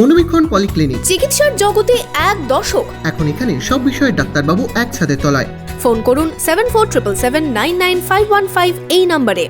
মনোবীক্ষণ polyclinic. চিকিৎসার জগতে এক দশক এখন এখানে সব বিষয়ে ডাক্তারবাবু একসাথে তলায়। ফোন করুন seven four triple seven nine nine five one five এই নম্বরে।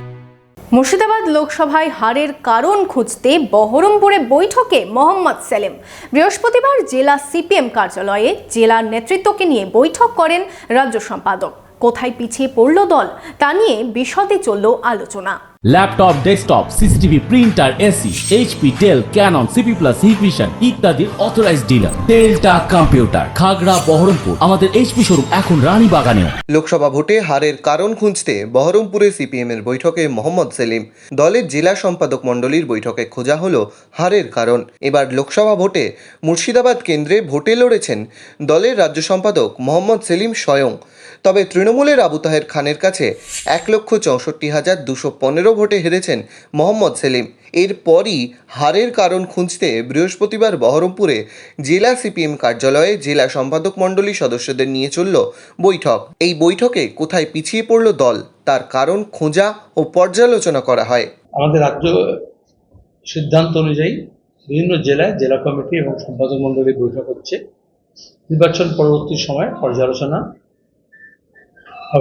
মুর্শিদাবাদ লোকসভায় হারের কারণ খুঁজতে বহরমপুরে বৈঠকে মোহাম্মদ সেলিম। বৃহস্পতিবার জেলা সিপিএম কার্যালয়ে জেলার নেতৃত্বকে নিয়ে বৈঠক করেন রাজ্য সম্পাদক। কোথায় পিছিয়ে পড়ল দল তা নিয়ে বিশদে চলল আলোচনা। Laptop desktop CCTV printer AC HP Dell Canon CP plus Hikvision ইত্যাদির authorise dealer টেলটা computer Khagra, Baharampur. আমাদের এইচপি শোরুম এখন রানী বাগানেও লোকসভা ভোটে হারের কারণ খুঁজতে বহরমপুরে সিপিএম এর বৈঠকে মোহাম্মদ সেলিম। দলের জেলা সম্পাদক মণ্ডলীর বৈঠকে খোঁজা হলো হারের কারণ। এবার লোকসভা ভোটে মুর্শিদাবাদ কেন্দ্রে ভোটে লড়েছেন দলের রাজ্য সম্পাদক মোহাম্মদ সেলিম স্বয়ং। তবে তৃণমূলের আবু তাহের খানের কাছে এক লক্ষ চৌষট্টি হাজার দুশো পনেরো ভোটে হেরেছেন মোহাম্মদ সেলিম। এরপরই হারের কারণ খুঁজতে বৃহস্পতিবার বহরমপুরে জেলা সিপিএম কার্যালয়ে জেলা সম্পাদক মণ্ডলী সদস্যদের নিয়ে চলল বৈঠক। এই বৈঠকে কোথায় পিছিয়ে পড়ল দল, তার কারণ খোঁজা ও পর্যালোচনা করা হয়। আমাদের রাজ্য সিদ্ধান্ত অনুযায়ী বিভিন্ন জেলায় জেলা কমিটি এবং সম্পাদক মণ্ডলী বৈঠক হচ্ছে। নির্বাচন পরবর্তী সময় পর্যালোচনা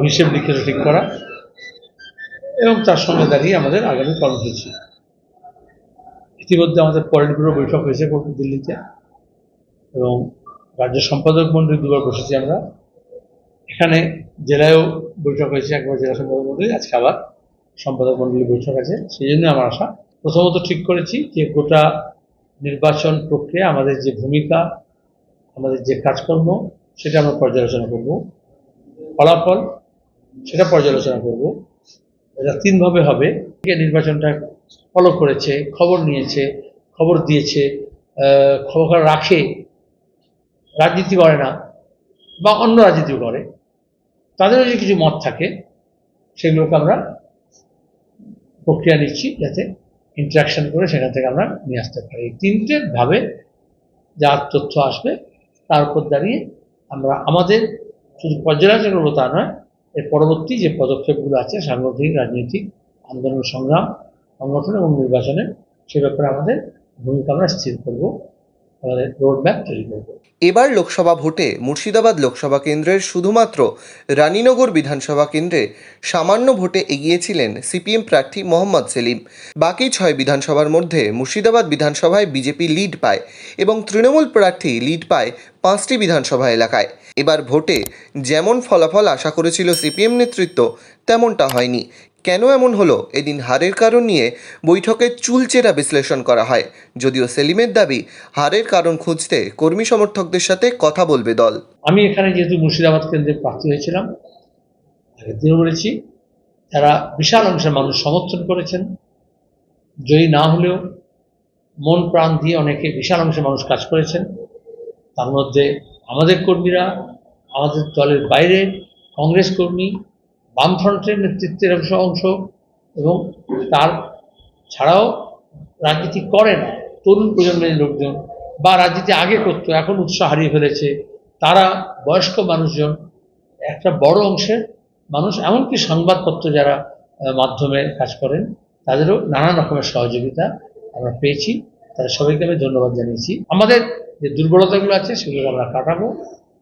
হিসেব লিখে ঠিক করা এবং তার সঙ্গে দাঁড়িয়ে আমাদের আগামী কর্মসূচি। ইতিমধ্যে আমাদের পলিট ব্যুরো বৈঠক হয়েছে দিল্লিতে। এবং রাজ্য সম্পাদক মন্ডলী দুবার বসেছি আমরা। এখানে জেলায়ও বৈঠক হয়েছে, একবার জেলা সম্পাদক মন্ডলী, আজকে আবার সম্পাদক মন্ডলী বৈঠক আছে। সেই জন্য আমার আশা। প্রথমত ঠিক করেছি যে গোটা নির্বাচন প্রক্রিয়া, আমাদের যে ভূমিকা, আমাদের যে কাজকর্ম, সেটা আমরা পর্যালোচনা করব। ফলাফল, সেটা পর্যালোচনা করব। এটা তিনভাবে হবে। নির্বাচনটা ফলো করেছে, খবর নিয়েছে, খবর দিয়েছে খবর রাখে, রাজনীতি করে না বা অন্য রাজনীতি করে। তাদেরও যে কিছু মত থাকে, সেগুলোকে আমরা প্রক্রিয়া নিচ্ছি যাতে ইন্টারাকশন করে সেখান থেকে আমরা নিয়ে আসতে পারি। তিনটে ভাবে যা তথ্য আসবে, তার উপর দাঁড়িয়ে আমরা আমাদের শুধু পর্যালোচনা তা নয় এর পরবর্তী যে পদক্ষেপগুলো আছে, সাংগঠনিক, রাজনৈতিক আন্দোলন সংগ্রাম, সংগঠন এবং নির্বাচনে, সে ব্যাপারে আমাদের ভূমিকা আমরা স্থির করব এবার লোকসভা ভোটে মুর্শিদাবাদ লোকসভা কেন্দ্রের শুধুমাত্র রানীনগর বিধানসভা কেন্দ্রে সামান্য ভোটে এগিয়েছিলেন সিপিএম প্রার্থী মোহাম্মদ সেলিম। বাকি ছয় বিধানসভার মধ্যে মুর্শিদাবাদ বিধানসভায় বিজেপি লিড পায় এবং তৃণমূল প্রার্থী লিড পায় পাঁচটি বিধানসভা এলাকায়। এবার ভোটে যেমন ফলাফল আশা করেছিল সিপিএম নেতৃত্ব, তেমনটা হয়নি। কেন এমন হলো? এদিন হারের কারণ নিয়ে বৈঠকে চুলচেরা বিশ্লেষণ করা হয়। যদিও সেলিমের দাবি, হারের কারণ খুঁজতে কর্মী সমর্থকদের সাথে কথা বলবে দল। আমি এখানে যেহেতু মুর্শিদাবাদ কেন্দ্রে প্রার্থী হয়েছিলাম বলেছি, তারা বিশাল অংশের মানুষ সমর্থন করেছেন। জয়ী না হলেও মন প্রাণ দিয়ে অনেকে বিশাল অংশের মানুষ কাজ করেছেন, তার মধ্যে আমাদের কর্মীরা, আমাদের দলের বাইরে, কংগ্রেস কর্মী, বামফ্রন্টের নেতৃত্বের অংশ অংশ, এবং তার ছাড়াও রাজনীতি করে না তরুণ প্রজন্মের লোকজন বা রাজনীতি আগে করতো, এখন উৎসাহ হারিয়ে ফেলেছে। তারা বয়স্ক মানুষজন, একটা বড় অংশের মানুষ, এমনকি সংবাদপত্র যারা মাধ্যমে কাজ করেন, তাদেরও নানান রকমের সহযোগিতা আমরা পেয়েছি। তাদের সবাইকে আমি ধন্যবাদ জানিয়েছি। আমাদের যে দুর্বলতাগুলো আছে সেগুলো আমরা কাটাবো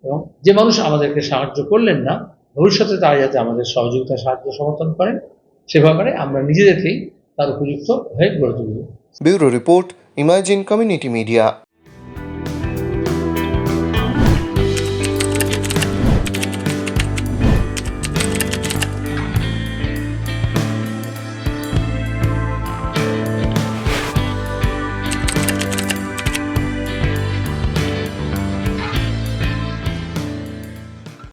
এবং যে মানুষ আমাদেরকে সাহায্য করলেন না, ভবিষ্যতে তারা যাতে আমাদের সহযোগিতা সাহায্য সমর্থন করেন, সে ব্যাপারে আমরা নিজেদেরকেই তার উপযুক্ত হয়ে গড়ে তুলব। Bureau report, imagine community media.